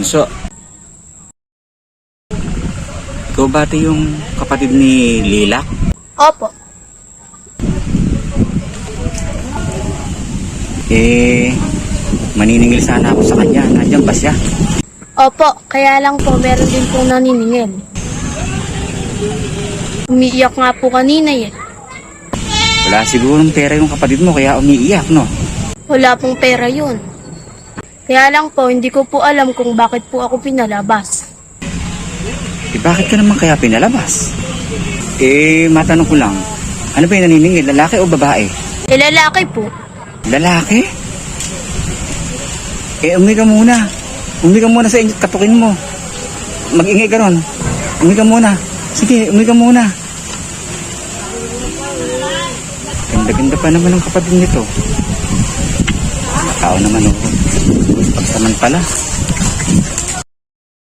Bunso. Ikaw ba yung kapatid ni Lilak? Opo. Eh, maniningil sana ako sa kanya. Nandiyan ba siya? Opo, kaya lang po meron din pong naniningil. Umiiyak nga po kanina eh. Wala sigurong pera yung kapatid mo kaya umiiyak, no? Wala pong pera yun. Kaya lang po, hindi ko po alam kung bakit po ako pinalabas. Eh, bakit ka naman kaya pinalabas? Eh, matanong ko lang. Ano ba yung naniningil? Lalaki o babae? Eh, lalaki po. Lalaki? Eh, umi ka muna. Umi ka muna sa inyo, katukin mo. Mag-ingay ka ron. Umi ka muna. Sige, umi ka muna. Ganda-ganda pa naman ang kapatid nito. Tao naman oh. Pagsaman pala.